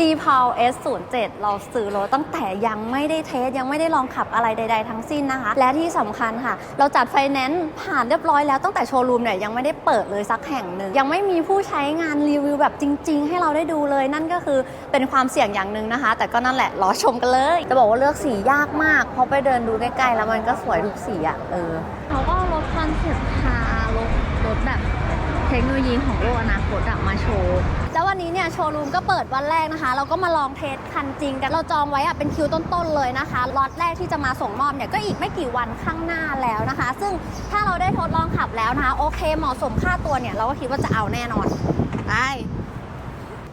d p a l S07 เราซื้อรถตั้งแต่ยังไม่ได้เทส ยังไม่ได้ลองขับอะไรใด ๆ ทั้งสิ้นนะคะ และที่สำคัญค่ะ เราจัดไฟแนนซ์ผ่านเรียบร้อยแล้วตั้งแต่โชว์รูมเนี่ยยังไม่ได้เปิดเลยสักแห่งหนึ่ง ยังไม่มีผู้ใช้งานรีวิวแบบจริง ๆ ให้เราได้ดูเลยนั่นก็คือเป็นความเสี่ยงอย่างหนึ่งนะคะ แต่ก็นั่นแหละรอชมกันเลย จะบอกว่าเลือกสียากมากเพราะไปเดินดูใกล้ๆแล้วมันก็สวยทุกสีอะเออเขาก็รถคอนเซ็ปต์คาร์รถรถแบบเทคโนโลยีของโลกอนาคตมาโชว์ วันนี้เนี่ยโชว์รูมก็เปิดวันแรกนะคะ เราก็มาลองเทสคันจริงกัน เราจองไว้อะเป็นคิวต้นๆเลยนะคะ ล็อตแรกที่จะมาส่งมอบเนี่ยก็อีกไม่กี่วันข้างหน้าแล้วนะคะ ซึ่งถ้าเราได้ทดลองขับแล้วนะคะ โอเคเหมาะสมค่าตัวเนี่ยเราก็คิดว่าจะเอาแน่นอนได้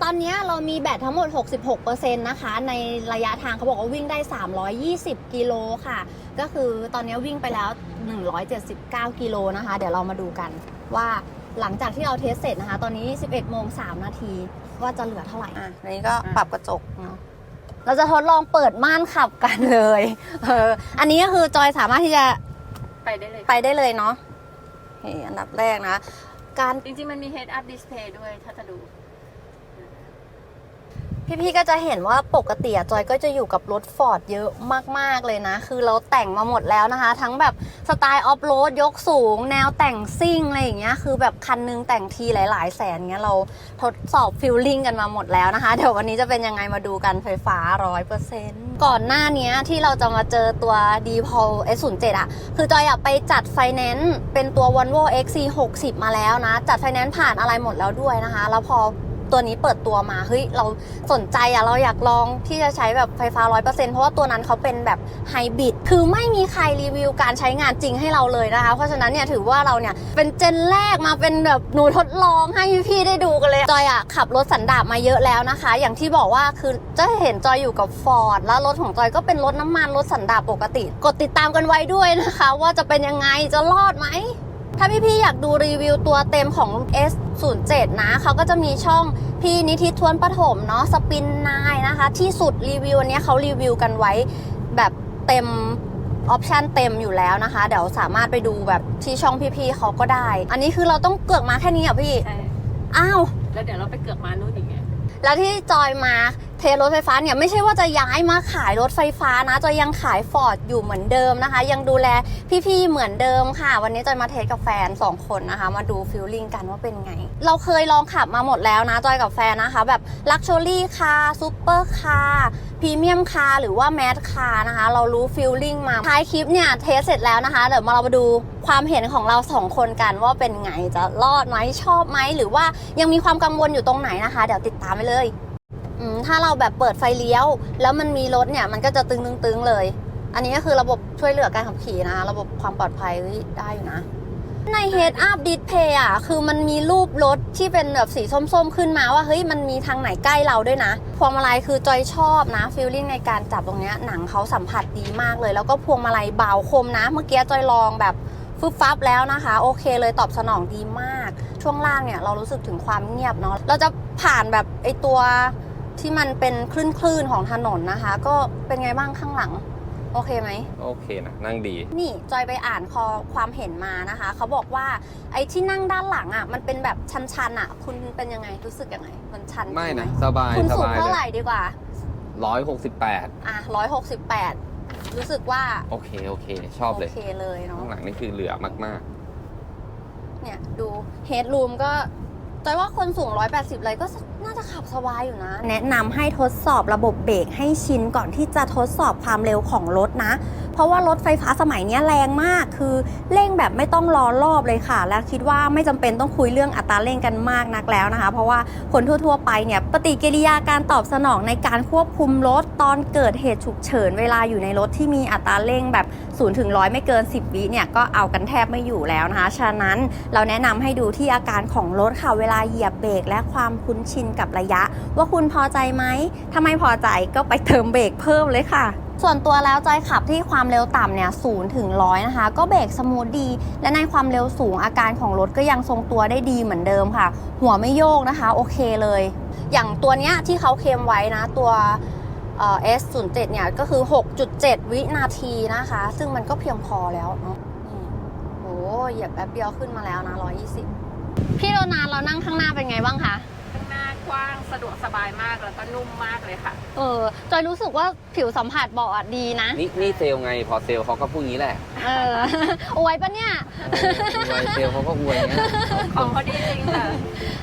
ตอนนี้เรามีแบตทั้งหมด 66%นะคะ ในระยะทางเขาบอกว่าวิ่งได้ 320 กิโลค่ะ ก็คือตอนนี้วิ่งไปแล้ว 179 กิโลนะคะ เดี๋ยวเรามาดูกันว่า หลังจากที่เราเทสเสร็จนะคะ ตอนนี้ 11โมง3นาทีว่าจะเหลือเท่าไหร่ อะอันนี้ก็ปรับกระจกเนาะเราจะทดลองเปิดม่านขับกันเลยเอออันนี้ก็คือจอยสามารถที่จะไปได้เลย ไปได้เลยเนาะนี่อันดับแรกนะ การจริงๆ มันมี head up display ด้วยถ้าจะดู พี่ๆก็จะเห็นว่าปกติจอยก็จะอยู่กับรถฟอร์ดเยอะมากๆเลยนะ คือเราแต่งมาหมดแล้วนะคะ ทั้งแบบสไตล์ออฟโรดยกสูง แนวแต่งซิ่งอะไรอย่างเงี้ยคือแบบคันนึงแต่งทีหลาย ๆ แสนเงี้ยเราทดสอบฟิลลิ่งกันมาหมดแล้วนะคะเดี๋ยววันนี้จะเป็นยังไงมาดูกันไฟฟ้า100%ก่อนหน้านี้ที่เราจะมาเจอตัว d p o l S07 อะคือจอยอะไปจัดไฟแนนซ์เป็นตัว Volvo XC60 มาแล้วนะ จัดไฟแนนซ์ผ่านอะไรหมดแล้วด้วยนะคะ แล้วพอ ตัวนี้เปิดตัวมาเฮ้ยเราสนใจอะเราอยากลองที่จะใช้แบบไฟฟ้า 100%เพราะว่าตัวนั้นเขาเป็นแบบไฮบริดคือไม่มีใครรีวิวการใช้งานจริงให้เราเลยนะคะ เพราะฉะนั้นเนี่ยถือว่าเราเนี่ยเป็นเจนแรกมาเป็นแบบหนูทดลองให้พี่ๆได้ดูกันเลยจอยอะขับรถสันดาปมาเยอะแล้วนะคะ อย่างที่บอกว่าคือจะเห็นจอยอยู่กับ Ford แล้วรถของจอยก็เป็นรถน้ำมันรถสันดาปปกติ กดติดตามกันไว้ด้วยนะคะ ว่าจะเป็นยังไงจะรอดไหม ถ้าพี่ๆอยากดูรีวิวตัวเต็มของ S07 นะเขาก็จะมีช่องพี่นิติทวนปฐมเนาะสปินนายนะคะ ที่สุดรีวิวอันเนี้ยเขารีวิวกันไว้แบบเต็มออปชันเต็มอยู่แล้วนะคะ เดี๋ยวสามารถไปดูแบบที่ช่องพี่ๆเขาก็ได้ อันนี้คือเราต้องเกือกมาแค่นี้อะพี่ ใช่ อ้าว แล้วเดี๋ยวเราไปเกือกมานู่นอีกไงแล้วที่จอยมา เทรถไฟฟ้าเนี่ยไม่ใช่ว่าจะย้ายมาขายรถไฟฟ้านะจอยยังขายฟอร์ดอยู่เหมือนเดิมนะคะ ยังดูแลพี่ๆเหมือนเดิมค่ะ วันนี้จอยมาเทสกับแฟน 2 คนนะคะ มาดูฟิลลิ่งกันว่าเป็นไง เราเคยลองขับมาหมดแล้วนะจอยกับแฟนนะคะ แบบลักชัวรี่คาร์ซูเปอร์คาร์พรีเมียมคาร์หรือว่าแมสคาร์นะคะ เรารู้ฟิลลิ่งมาท้ายคลิปเนี่ยเทสเสร็จแล้วนะคะ เดี๋ยวมาเรามาดูความเห็นของเราสองคนกันว่าเป็นไงจะรอดไหมชอบไหมหรือว่ายังมีความกังวลอยู่ตรงไหนนะคะ เดี๋ยวติดตามไปเลย ถ้าเราแบบเปิดไฟเลี้ยว แล้วมันมีรถเนี่ยมันก็จะตึงๆเลย อันนี้ก็คือระบบช่วยเหลือการขับขี่นะ ระบบความปลอดภัยได้อยู่นะ ใน Head Up Display อะ คือมันมีรูปรถที่เป็นแบบสีส้มๆ ขึ้นมาว่า เฮ้ย มันมีทางไหนใกล้เราด้วยนะพวงมาลัยคือจอยชอบนะฟีลลิ่งในการจับตรงเนี้ยหนังเขาสัมผัสดีมากเลย แล้วก็พวงมาลัยเบาคมนะ เมื่อกี้จอยลองแบบฟึบฟับแล้วนะคะ โอเคเลยตอบสนองดีมาก ช่วงล่างเนี่ยเรารู้สึกถึงความเงียบเนาะเราจะผ่านแบบไอตัว ที่มันเป็นคลื่นคลื่นๆของถนนนะคะ ก็เป็นไงบ้างข้างหลัง โอเคไหม โอเคนะนั่งดี นี่จอยไปอ่านคอความเห็นมานะคะ เขาบอกว่าไอ้ที่นั่งด้านหลังอะ มันเป็นแบบชันๆอะ คุณเป็นยังไงรู้สึกยังไง มันชันไม่จริงหนะ สบายคุณสสูงบายเท่าเลไหร่ยดีกว่าร้อยหกสิบแปดอะร้อยหกสิบแปดรู้สึกว่า โอเคโอเค ชอบเลยโอเคเลยเนาะข้างหลังนี่คือเหลือมากเนี่ยดูเฮดรูมก็ จอยว่าคนสูง 180 เลยก็น่าจะขับสบายอยู่นะ แนะนำให้ทดสอบระบบเบรกให้ชินก่อนที่จะทดสอบความเร็วของรถนะเพราะว่ารถไฟฟ้าสมัยนี้แรงมากคือเร่งแบบไม่ต้องรอรอบเลยค่ะ และคิดว่าไม่จำเป็นต้องคุยเรื่องอัตราเร่งกันมากนักแล้วนะคะ เพราะว่าคนทั่ว ๆ ไปเนี่ยปฏิกิริยาการตอบสนองในการควบคุมรถตอนเกิดเหตุฉุกเฉินเวลาอยู่ในรถที่มีอัตราเร่งแบบ0ถึง100ไม่เกิน 10 วิเนี่ยก็เอากันแทบไม่อยู่แล้วนะคะ ฉะนั้นเราแนะนำให้ดูที่อาการของรถค่ะเวลาเหยียบเบรกและความคุ้นชินกับระยะ ว่าคุณพอใจไหมถ้าไม่พอใจก็ไปเติมเบรกเพิ่มเลยค่ะ ส่วนตัวแล้วจอยขับที่ความเร็วต่ำเนี่ยศูนย์ถึงร้อยนะคะ ก็เบรกสมูทดี และในความเร็วสูงอาการของรถก็ยังทรงตัวได้ดีเหมือนเดิมค่ะ หัวไม่โยกนะคะ โอเคเลย อย่างตัวเนี้ยที่เขาเคลมไว้นะตัวเอ่อ S07 เจ็ดเนี่ยก็คือ 6.7 วินาทีนะคะ ซึ่งมันก็เพียงพอแล้วเนาะโอ้เหยียบแป๊บเดียวขึ้นมาแล้วนะ 120 พี่โรนานเรานั่งข้างหน้าเป็นไงบ้างคะ กว้างสะดวกสบายมากแล้วก็นุ่มมากเลยค่ะ เออจอยรู้สึกว่าผิวสัมผัสเบาะอะดีนะ นี่นี่เซลล์ไงพอเซลล์เขาก็พูดงี้แหละเออ อวยปะเนี่ย เอออวยเซลล์เขาก็อวยเงี้ยของเขาดีจริงค่ะ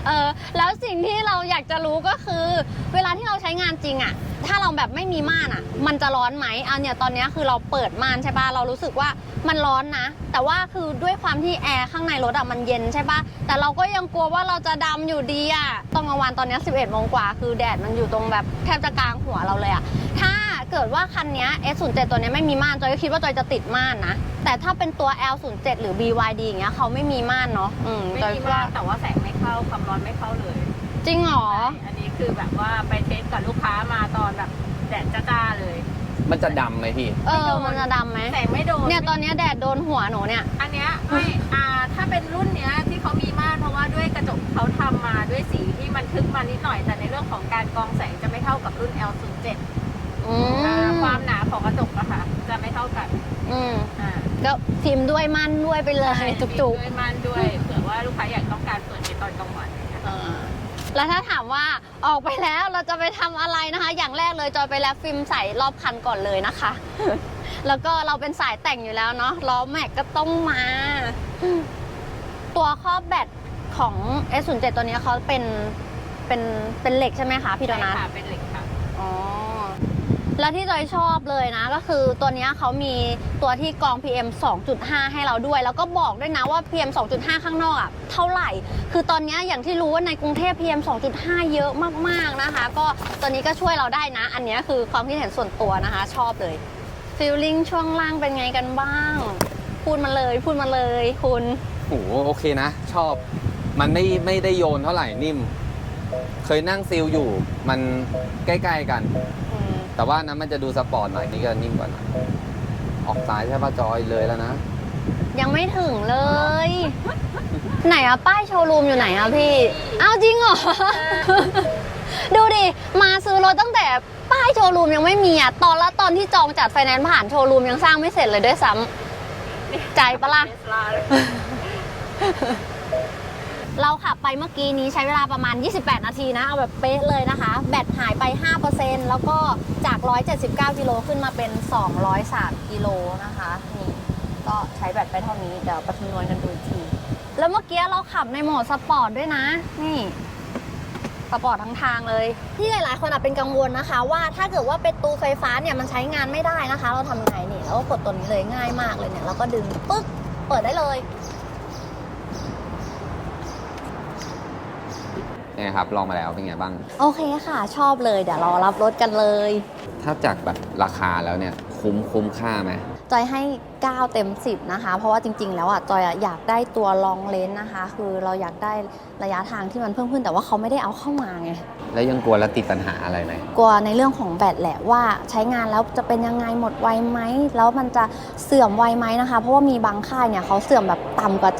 เออแล้วสิ่งที่เราอยากจะรู้ก็คือ เวลาที่เราใช้งานจริงอะถ้าเราแบบไม่มีม่านอะ มันจะร้อนไหมอันเนี่ยตอนนี้คือเราเปิดม่านใช่ปะเรารู้สึกว่ามันร้อนนะ แต่ว่าคือด้วยความที่แอร์ข้างในรถอะมันเย็นใช่ปะแต่เราก็ยังกลัวว่าเราจะดำอยู่ดีอะตอนกลางวันตอนนี้ย11โมงกว่า คือแดดมันอยู่ตรงแบบแทบจะกลางหัวเราเลยอะถ้าเกิดว่าคันนี้ S07 ตัวนี้ไม่มีม่านจอยก็คิดว่าจอยจะติดม่านนะ แต่ถ้าเป็นตัว L07 หรือ BYD อย่างเงี้ยเขาไม่มีม่านเนาะอืมไม่จอยมีว่ามากแต่ว่าแสงไม่เข้าความร้อนไม่เข้าเลย จริงเหรอ อันนี้คือแบบว่าไปเทสกับลูกค้ามาตอนแบบแดดจ้าๆเลยมันจะดำไหมพี่ เออ มันจะดำไหมแสงไม่โดนเนี่ยตอนเนี้ยแดดโดนหัวหนูเนี่ย อันเนี้ยไม่อ่าถ้าเป็นรุ่นเนี้ยที่เขามีม่านเพราะว่าด้วยกระจกเขาทำมาด้วยสีที่มันทึบมานิดหน่อย แต่ในเรื่องของการกรองแสงจะไม่เท่ากับรุ่น L07 อือ่ามความหนาของกระจกอะค่ะ จะไม่เท่ากัน อืมอ่าก็พิมพ์ด้วยมันด้วยไปเลยจุกมีด้วยม่านด้วยเผื่อว่าลูกค้าอยาก แล้วถ้าถามว่าออกไปแล้วเราจะไปทำอะไรนะคะ อย่างแรกเลยจอยไปแล้วฟิล์มใส่รอบคันก่อนเลยนะคะ แล้วก็เราเป็นสายแต่งอยู่แล้วเนาะล้อแม็กก็ต้องมา ตัวครอบแบตของ S07 ตัวนี้เขาเป็นเป็นเป็นเหล็กใช่ไหมคะพี่โดนัทใช่ค่ะเป็นเหล็ก แล้วที่จอยชอบเลยนะก็คือตัวนี้เขามีตัวที่กรอง PM 2.5 ให้เราด้วย แล้วก็บอกด้วยนะว่า PM 2.5 ข้างนอกอะเท่าไหร่ คือตอนนี้อย่างที่รู้ว่าในกรุงเทพ PM 2.5 เยอะมากๆนะคะ ก็ตัวนี้ก็ช่วยเราได้นะ อันนี้คือความคิดเห็นส่วนตัวนะคะ ชอบเลยฟีลลิ่งช่วงล่างเป็นไงกันบ้าง พูดมาเลยพูดมาเลยคุณโอ้โอเคนะ ชอบ มันไม่ไม่ได้โยนเท่าไหร่นิ่ม เคยนั่งซิลอยู่ มันใกล้ ๆ กัน แต่ว่านั้นมันจะดูสปอร์ตหน่อยนี่ก็นิ่มกว่าหน่อยออกซ้ายใช่ป่ะจอยเลยแล้วนะ ยังไม่ถึงเลย ไหนอะป้ายโชว์รูมอยู่ไหนอะพี่อ้าวจริงเหรอ ดูดิ มาซื้อรถตั้งแต่ป้ายโชว์รูมยังไม่มีอะตอนละตอนที่จองจัดไฟแนนซ์ผ่านโชว์รูมยังสร้างไม่เสร็จเลยด้วยซ้ำใจปะล่ะ เราขับไปเมื่อกี้นี้ใช้เวลาประมาณ 28 นาทีนะ เอาแบบเป๊ะเลยนะคะ แบตหายไป 5%แล้วก็จาก 179 กิโลขึ้นมาเป็น 203 กิโลนะคะ นี่ก็ใช้แบตไปเท่านี้ เดี๋ยวประคำนวณกันดูอีกที แล้วเมื่อกี้เราขับในโหมดสปอร์ตด้วยนะ นี่สปอร์ตทั้งทางเลยที่หลายๆคนอาจเป็นกังวลนะคะ ว่าถ้าเกิดว่าเป็นตูไฟฟ้าเนี่ยมันใช้งานไม่ได้นะคะ เราทำยังไงนี่เราก็กดตัวนี้เลยง่ายมากเลยเนี่ยเราก็ดึงปึ๊กเปิดได้เลย เนี่ยครับลองมาแล้วเป็นไงบ้าง โอเคค่ะ ชอบเลยเดี๋ยวรอรับรถกันเลย ถ้าจากแบบราคาแล้วเนี่ยคุ้มคุ้มค่าไหมจอยให้ 9 เต็ม 10 นะคะ เพราะว่าจริง ๆ แล้วอะจอยอะอยากได้ตัวลองเลนนะคะ คือเราอยากได้ระยะทางที่มันเพิ่มขึ้นแต่ว่าเขาไม่ได้เอาเข้ามาไง แล้วยังกลัวแล้วติดปัญหาอะไรไหมกลัวในเรื่องของแบตแหละว่าใช้งานแล้วจะเป็นยังไงหมดไวไหมแล้วมันจะเสื่อมไวไหมนะคะ เพราะว่ามีบางค่ายเนี่ยเขาเสื่อมแบบต่ำกว่า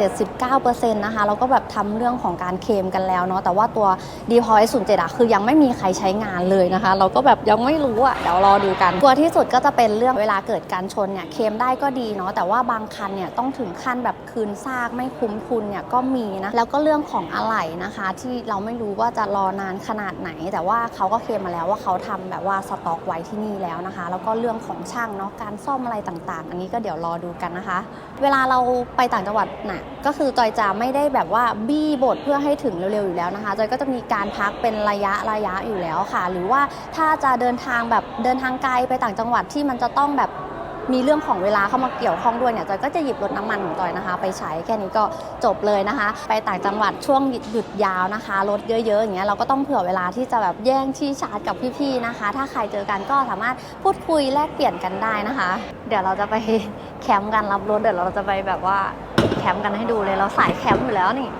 79%นะคะแล้วก็แบบทำเรื่องของการเคลมกันแล้วเนาะแต่ว่าตัว d p o i 07อะคือยังไม่มีใครใช้งานเลยนะคะ เราก็แบบยังไม่รู้อะเดี๋ยวรอดูกันกลัวที่สุดก็จะเป็นเรื่องเวลาเกิดการชนเนี่ยเคลมได้ก็ดีเนาะแต่ว่าบางคันเนี่ยต้องถึงขั้นแบบคืนซากไม่คุ้มทุนเนี่ยก็มีนะแล้วก็เรื่องของอะไหล่นะคะ ที่เราไม่รู้ว่าจะรอนานขนาดไหน แต่ว่าเขาก็เคลมมาแล้วว่าเขาทำแบบว่าสต็อกไว้ที่นี่แล้วนะคะ แล้วก็เรื่องของช่างเนาะการซ่อมอะไรต่างๆ อันนี้ก็เดี๋ยวรอดูกันนะคะ เวลาเราไปต่างจังหวัดน่ะก็คือจอยจะไม่ได้แบบว่าบี้บทเพื่อให้ถึงเร็วๆอยู่แล้วนะคะจอยก็จะมีการพักเป็นระยะระยะอยู่แล้วค่ะ หรือว่าถ้าจะเดินทางแบบเดินทางไกลไปต่างจังหวัดที่มันจะต้องแบบ มีเรื่องของเวลาเข้ามาเกี่ยวข้องด้วยเนี่ยจอยก็จะหยิบรถน้ำมันของจอยนะคะ ไปใช้แค่นี้ก็จบเลยนะคะ ไปต่างจังหวัดช่วงหยุดยาวนะคะรถเยอะๆอย่างเงี้ยเราก็ต้องเผื่อเวลาที่จะแบบแย่งที่ชาร์จกับพี่ๆนะคะ ถ้าใครเจอกันก็สามารถพูดคุยแลกเปลี่ยนกันได้นะคะ เดี๋ยวเราจะไปแคมป์กันรับรถเดี๋ยวเราจะไปแบบว่าแคมป์กันให้ดูเลยเราสายแคมป์อยู่แล้วนี่